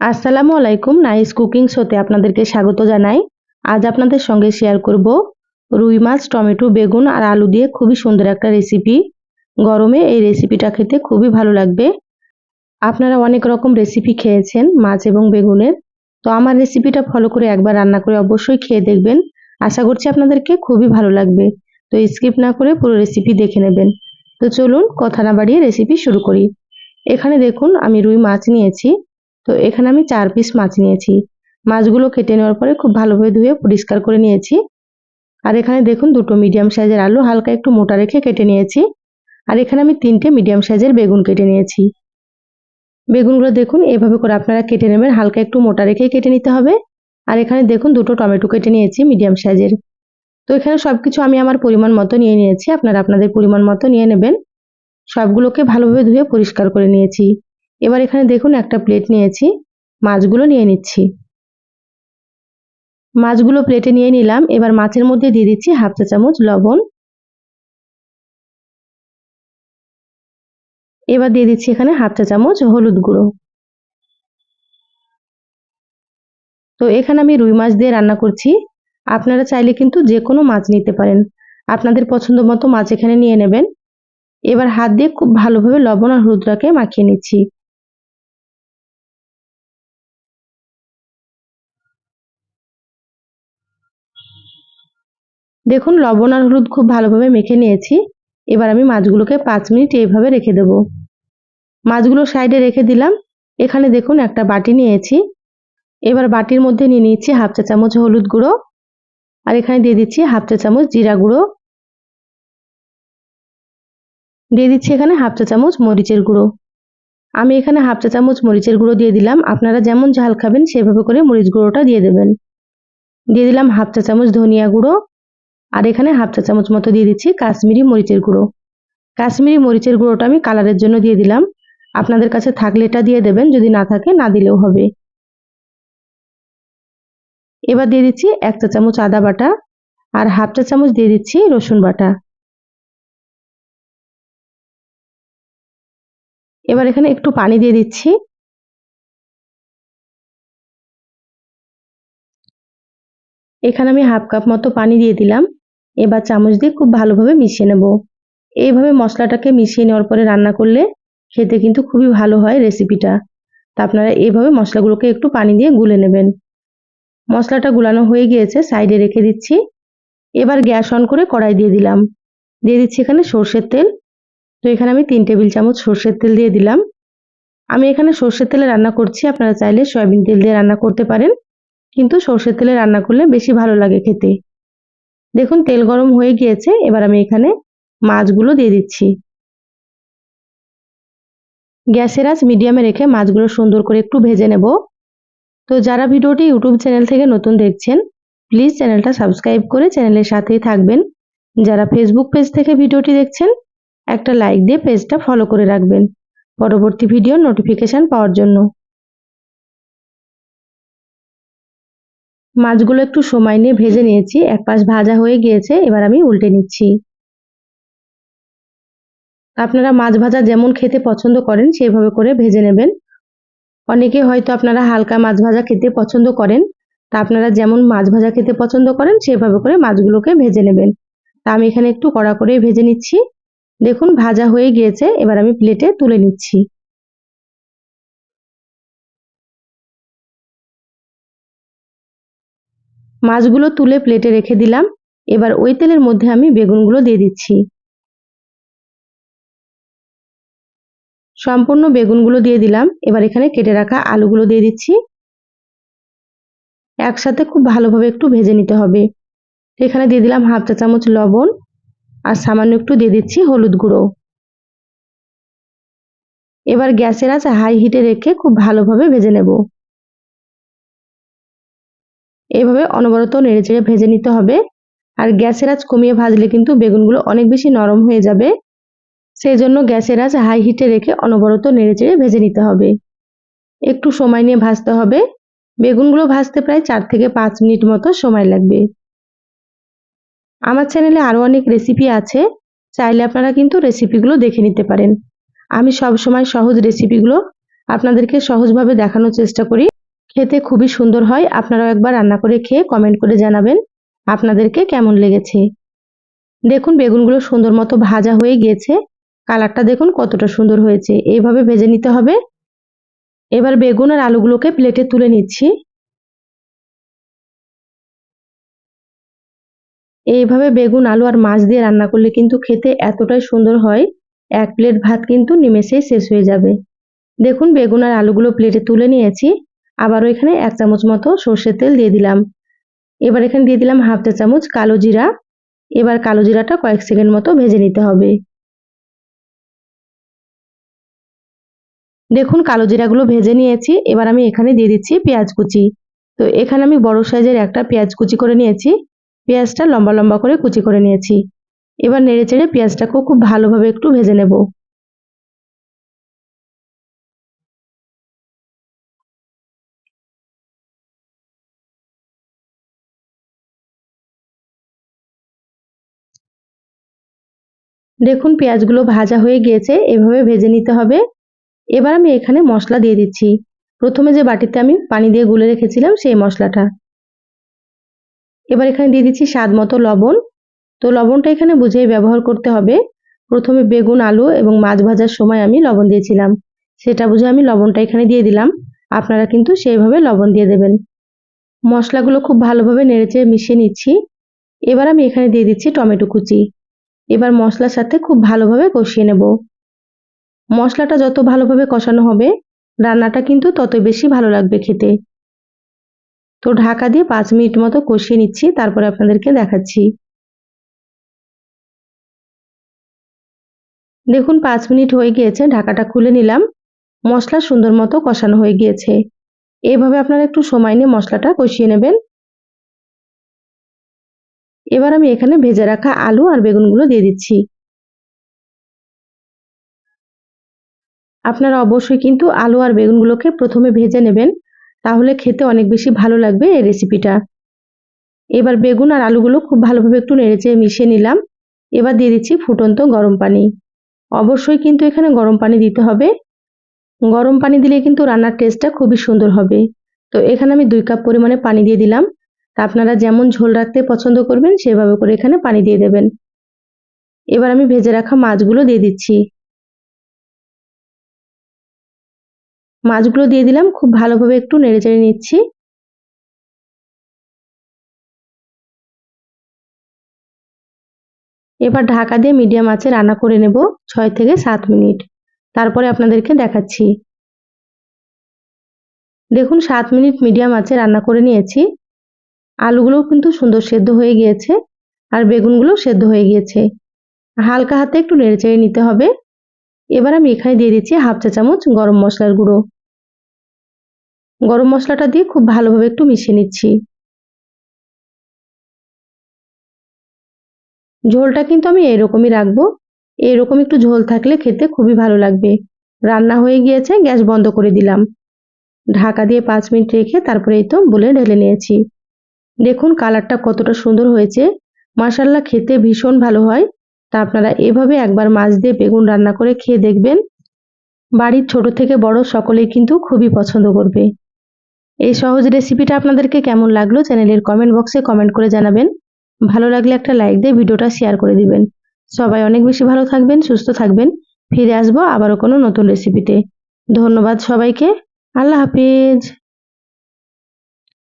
আসসালামু আলাইকুম, nice cooking শোতে আপনাদেরকে স্বাগত জানাই। আজ আপনাদের সঙ্গে শেয়ার করব রুই মাছ, টমেটো, বেগুন আর আলু দিয়ে খুবই সুন্দর একটা রেসিপি গরমে এই রেসিপিটা খেতে খুবই ভালো লাগবে। আপনারা অনেক রকম রেসিপি খেয়েছেন, মাছ এবং বেগুনের। তো আমার রেসিপিটা ফলো করে একবার রান্না করে অবশ্যই খেয়ে দেখবেন। আশা করছি আপনাদেরকে খুবই ভালো লাগবে। তো স্কিপ না করে পুরো রেসিপি দেখে নেবেন। তো চলুন কথা না বাড়িয়ে রেসিপি শুরু করি। এখানে দেখুন, আমি রুই মাছ নিয়েছি। তো এখানে আমি চার পিস মাছ নিয়েছি। মাছগুলো কেটে নেওয়ার পরে খুব ভালোভাবে ধুয়ে পরিষ্কার করে নিয়েছি। আর এখানে দেখুন দুটো মিডিয়াম সাইজের আলু হালকা একটু মোটা রেখে কেটে নিয়েছি। আর এখানে আমি তিনটে মিডিয়াম সাইজের বেগুন কেটে নিয়েছি। বেগুনগুলো দেখুন এভাবে করে আপনারা কেটে নেবেন, হালকা একটু মোটা রেখে কেটে নিতে হবে। আর এখানে দেখুন দুটো টমেটো কেটে নিয়েছি মিডিয়াম সাইজের তো এখানে সব কিছু আমি আমার পরিমাণ মতো নিয়ে নিয়েছি। আপনারা আপনাদের পরিমাণ মতো নিয়ে নেবেন। সবগুলোকে ভালোভাবে ধুয়ে পরিষ্কার করে নিয়েছি। এবার এখানে দেখুন একটা প্লেট নিয়েছি। মাছগুলো নিয়ে নিচ্ছি। মাছগুলো প্লেটে নিয়ে নিলাম। এবার মাছের মধ্যে দিয়ে দিচ্ছি হাফ চা চামচ লবণ। এবার দিয়ে দিচ্ছি এখানে হাফ চা চামচ হলুদ গুঁড়ো। তো এখানে আমি রুই মাছ দিয়ে রান্না করছি। আপনারা চাইলে কিন্তু যে কোনো মাছ নিতে পারেন। আপনাদের পছন্দ মতো মাছ এখানে নিয়ে নেবেন। এবার হাত দিয়ে খুব ভালোভাবে লবণ আর হলুদটাকে মাখিয়ে নিচ্ছি। দেখুন, লবণ আর হলুদ খুব ভালোভাবে মেখে নিয়েছি। এবার আমি মাছগুলোকে পাঁচ মিনিট এইভাবে রেখে দেব। মাছগুলো সাইডে রেখে দিলাম। এখানে দেখুন, একটা বাটি নিয়েছি। এবার বাটির মধ্যে নিয়ে নিচ্ছি হাফ চা চামচ হলুদ গুঁড়ো। আর এখানে দিয়ে দিচ্ছি হাফ চা চামচ জিরা গুঁড়ো। দিয়ে দিচ্ছি এখানে হাফ চা চামচ মরিচের গুঁড়ো। আমি এখানে হাফ চা চামচ মরিচের গুঁড়ো দিয়ে দিলাম। আপনারা যেমন ঝাল খাবেন, সেভাবে করে মরিচ গুঁড়োটা দিয়ে দেবেন। দিয়ে দিলাম হাফ চা চামচ ধনিয়া গুঁড়ো। আর এখানে হাফ চা চামচ মতো দিয়ে দিচ্ছি কাশ্মীরি মরিচের গুঁড়ো। কাশ্মীরি মরিচের গুঁড়োটা আমি কালারের জন্য দিয়ে দিলাম। আপনাদের কাছে থাকলে এটা দিয়ে দেবেন, যদি না থাকে, না দিলেও হবে। এবার দিয়ে দিচ্ছি এক চা চামচ আদা বাটা আর হাফ চা চামচ দিয়ে দিচ্ছি রসুন বাটা। এবার এখানে একটু পানি দিয়ে দিচ্ছি। এখানে আমি হাফ কাপ মতো পানি দিয়ে দিলাম। এবার চামচ দিয়ে খুব ভালোভাবে মিশিয়ে নেব। এইভাবে মশলাটাকে মিশিয়ে নেওয়ার পরে রান্না করলে খেতে কিন্তু খুবই ভালো হয় রেসিপিটা। তা আপনারা এইভাবে মশলাগুলোকে একটু পানি দিয়ে গুলে নেবেন। মশলাটা গুলানো হয়ে গিয়েছে, সাইডে রেখে দিচ্ছি। এবার গ্যাস অন করে কড়াই দিয়ে দিলাম। দিয়ে দিচ্ছি এখানে সর্ষের তেল। তো এখানে আমি তিন টেবিল চামচ সর্ষের তেল দিয়ে দিলাম। আমি এখানে সর্ষের তেলে রান্না করছি, আপনারা চাইলে সয়াবিন তেল দিয়ে রান্না করতে পারেন। কিন্তু সর্ষের তেলে রান্না করলে বেশি ভালো লাগে খেতে। দেখুন, তেল গরম হয়ে গিয়েছে, এবার আমি এখানে মাছগুলো দিয়ে দিচ্ছি। গ্যাসের আঁচ মিডিয়ামে রেখে মাছগুলো সুন্দর করে একটু ভেজে নেব। তো যারা ভিডিওটি ইউটিউব চ্যানেল থেকে নতুন দেখছেন, প্লিজ চ্যানেলটা সাবস্ক্রাইব করে চ্যানেলের সাথেই থাকবেন। যারা ফেসবুক পেজ থেকে ভিডিওটি দেখছেন, একটা লাইক দিয়ে পেজটা ফলো করে রাখবেন। পরবর্তী ভিডিওর নোটিফিকেশান পাওয়ার জন্য। মাছগুলো একটু সময় নিয়ে ভেজে নিয়েছি। এক পাশ ভাজা হয়ে গিয়েছে, এবার আমি উল্টে নিচ্ছি। আপনারা মাছ ভাজা যেমন খেতে পছন্দ করেন, সেভাবে করে ভেজে নেবেন। অনেকে হয়তো আপনারা হালকা মাছ ভাজা খেতে পছন্দ করেন, তা আপনারা যেমন মাছ ভাজা খেতে পছন্দ করেন, সেভাবে করে মাছগুলোকে ভেজে নেবেন। তা আমি এখানে একটু কড়া করে ভেজে নিচ্ছি। দেখুন, ভাজা হয়ে গিয়েছে, এবার আমি প্লেটে তুলে নিচ্ছি। মাছগুলো তুলে প্লেটে রেখে দিলাম। এবার ওই তেলের মধ্যে আমি বেগুনগুলো দিয়ে দিচ্ছি। সম্পূর্ণ বেগুনগুলো দিয়ে দিলাম। এবার এখানে কেটে রাখা আলুগুলো দিয়ে দিচ্ছি। একসাথে খুব ভালোভাবে একটু ভেজে নিতে হবে। এখানে দিয়ে দিলাম হাফ চা চামচ লবণ আর সামান্য একটু দিয়ে দিচ্ছি হলুদ গুঁড়ো। এবার গ্যাসের আছে হাই হিটে রেখে খুব ভালোভাবে ভেজে নেব। এইভাবে অনবরত নেড়ে চেড়ে ভেজে নিতে হবে। আর গ্যাসের আঁচ কমিয়ে ভাজলে কিন্তু বেগুনগুলো অনেক বেশি নরম হয়ে যাবে। সেই জন্য গ্যাসের আঁচ হাই হিটে রেখে অনবরত নেড়ে চেড়ে ভেজে নিতে হবে। একটু সময় নিয়ে ভাজতে হবে। বেগুনগুলো ভাজতে প্রায় চার থেকে পাঁচ মিনিট মতো সময় লাগবে। আমার চ্যানেলে আরও অনেক রেসিপি আছে। চাইলে আপনারা কিন্তু রেসিপিগুলো দেখে নিতে পারেন। আমি সব সময় সহজ রেসিপিগুলো আপনাদেরকে সহজভাবে দেখানোর চেষ্টা করি। খেতে খুবই সুন্দর হয়। আপনারাও একবার রান্না করে খেয়ে কমেন্ট করে জানাবেন আপনাদেরকে কেমন লেগেছে। দেখুন, বেগুনগুলো সুন্দর মতো ভাজা হয়ে গিয়েছে। কালারটা দেখুন কতটা সুন্দর হয়েছে। এইভাবে ভেজে নিতে হবে। এবার বেগুন আর আলুগুলোকে প্লেটে তুলে নিচ্ছি। এইভাবে বেগুন, আলু আর মাছ দিয়ে রান্না করলে কিন্তু খেতে এতটাই সুন্দর হয়। এক প্লেট ভাত কিন্তু নিমেষেই শেষ হয়ে যাবে। দেখুন, বেগুন আর আলুগুলো প্লেটে তুলে নিয়েছি। আবারও এখানে এক চামচ মতো সর্ষের তেল দিয়ে দিলাম। এবার এখানে দিয়ে দিলাম হাফ চা চামচ কালো জিরা। এবার কালো জিরাটা কয়েক সেকেন্ড মতো ভেজে নিতে হবে। দেখুন, কালো জিরাগুলো ভেজে নিয়েছি। এবার আমি এখানে দিয়ে দিচ্ছি পেঁয়াজ কুচি। তো এখানে আমি বড় সাইজের একটা পেঁয়াজ কুচি করে নিয়েছি। পেঁয়াজটা লম্বা লম্বা করে কুচি করে নিয়েছি। এবার নেড়ে চেড়ে পেঁয়াজটাকেও খুব ভালোভাবে একটু ভেজে নেব। দেখুন, পেঁয়াজগুলো ভাজা হয়ে গিয়েছে, এভাবে ভেজে নিতে হবে। এবার আমি এখানে মশলা দিয়ে দিচ্ছি। প্রথমে যে বাটিতে আমি পানি দিয়ে গুলে রেখেছিলাম, সেই মশলাটা। এবার এখানে দিয়ে দিচ্ছি স্বাদ মতো লবণ। তো লবণটা এখানে বুঝেই ব্যবহার করতে হবে। প্রথমে বেগুন, আলু এবং মাছ ভাজার সময় আমি লবণ দিয়েছিলাম। সেটা বুঝে আমি লবণটা এখানে দিয়ে দিলাম। আপনারা কিন্তু সেইভাবে লবণ দিয়ে দেবেন। মশলাগুলো খুব ভালোভাবে নেড়েচে মিশিয়ে নিচ্ছি। এবার আমি এখানে দিয়ে দিচ্ছি টমেটো কুচি। এবার মশলার সাথে খুব ভালোভাবে কষিয়ে নেব। মশলাটা যত ভালোভাবে কষানো হবে, রান্নাটা কিন্তু তত বেশি ভালো লাগবে খেতে। তো ঢাকা দিয়ে পাঁচ মিনিট মতো কষিয়ে নিচ্ছি, তারপরে আপনাদেরকে দেখাচ্ছি। দেখুন, পাঁচ মিনিট হয়ে গিয়েছে, ঢাকাটা খুলে নিলাম। মশলা সুন্দর মতো কষানো হয়ে গিয়েছে। এভাবে আপনারা একটু সময় নিয়ে মশলাটা কষিয়ে নেবেন। এবার আমি এখানে ভেজে রাখা আলু আর বেগুনগুলো দিয়ে দিচ্ছি। আপনারা অবশ্যই কিন্তু আলু আর বেগুনগুলোকে প্রথমে ভেজে নেবেন, তাহলে খেতে অনেক বেশি ভালো লাগবে এই রেসিপিটা এবার বেগুন আর আলুগুলো খুব ভালোভাবে একটু নেড়েচে মিশিয়ে নিলাম। এবার দিয়ে দিচ্ছি ফুটন্ত গরম পানি। অবশ্যই কিন্তু এখানে গরম পানি দিতে হবে। গরম পানি দিলে কিন্তু রান্নার টেস্টটা খুবই সুন্দর হবে। তো এখানে আমি দুই কাপ পরিমাণে পানি দিয়ে দিলাম। আপনারা যেমন ঝোল রাখতে পছন্দ করবেন, সেভাবে করে এখানে পানি দিয়ে দেবেন। এবার আমি ভেজে রাখা মাছগুলো দিয়ে দিচ্ছি। মাছগুলো দিয়ে দিলাম, খুব ভালোভাবে একটু নেড়ে চেড়ে নিচ্ছি। এবার ঢাকা দিয়ে মিডিয়াম আঁচে রান্না করে নেব ছয় থেকে সাত মিনিট। তারপরে আপনাদেরকে দেখাচ্ছি। দেখুন, সাত মিনিট মিডিয়াম আঁচে রান্না করে নিয়েছি। আলুগুলোও কিন্তু সুন্দর সেদ্ধ হয়ে গিয়েছে আর বেগুনগুলো সেদ্ধ হয়ে গিয়েছে। হালকা হাতে একটু নেড়ে চেড়ে নিতে হবে। এবার আমি এখানে দিয়ে দিচ্ছি হাফ চা চামচ গরম মশলার গুঁড়ো। গরম মশলাটা দিয়ে খুব ভালোভাবে একটু মিশিয়ে নিচ্ছি। ঝোলটা কিন্তু আমি এরকমই রাখব। এরকম একটু ঝোল থাকলে খেতে খুবই ভালো লাগবে। রান্না হয়ে গিয়েছে, গ্যাস বন্ধ করে দিলাম। ঢাকা দিয়ে পাঁচ মিনিট রেখে তারপরে এই তো বলে ঢেলে নিয়েছি। দেখুন কালারটা কতটা সুন্দর হয়েছে। মাসাল্লা খেতে ভীষণ ভালো হয়। তা আপনারা এভাবে একবার মাছ দিয়ে বেগুন রান্না করে খেয়ে দেখবেন। বাড়ির ছোট থেকে বড় সকলেই কিন্তু খুবই পছন্দ করবে। এই সহজ রেসিপিটা আপনাদেরকে কেমন লাগল চ্যানেলের কমেন্ট বক্সে কমেন্ট করে জানাবেন। ভালো লাগলে একটা লাইক দিয়ে ভিডিওটা শেয়ার করে দিবেন। সবাই অনেক বেশি ভালো থাকবেন, সুস্থ থাকবেন। ফিরে আসব আবারও কোনো নতুন রেসিপিতে ধন্যবাদ সবাইকে। আল্লাহ হাফিজ।